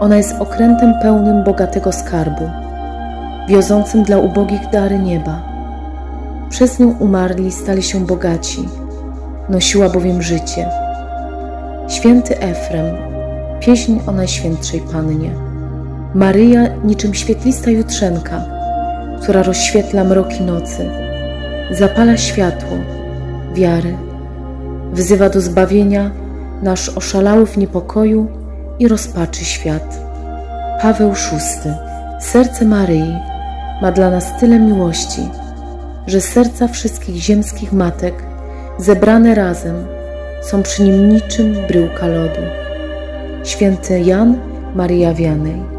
Ona jest okrętem pełnym bogatego skarbu, wiozącym dla ubogich dary nieba. Przez nią umarli stali się bogaci, nosiła bowiem życie. Święty Efrem, pieśń o Najświętszej Pannie. Maryja niczym świetlista jutrzenka, która rozświetla mroki nocy, zapala światło wiary, wzywa do zbawienia nasz oszalały w niepokoju i rozpaczy świat. Paweł VI. Serce Maryi ma dla nas tyle miłości, że serca wszystkich ziemskich matek zebrane razem są przy nim niczym bryłka lodu. Święty Jan Maria Wianej.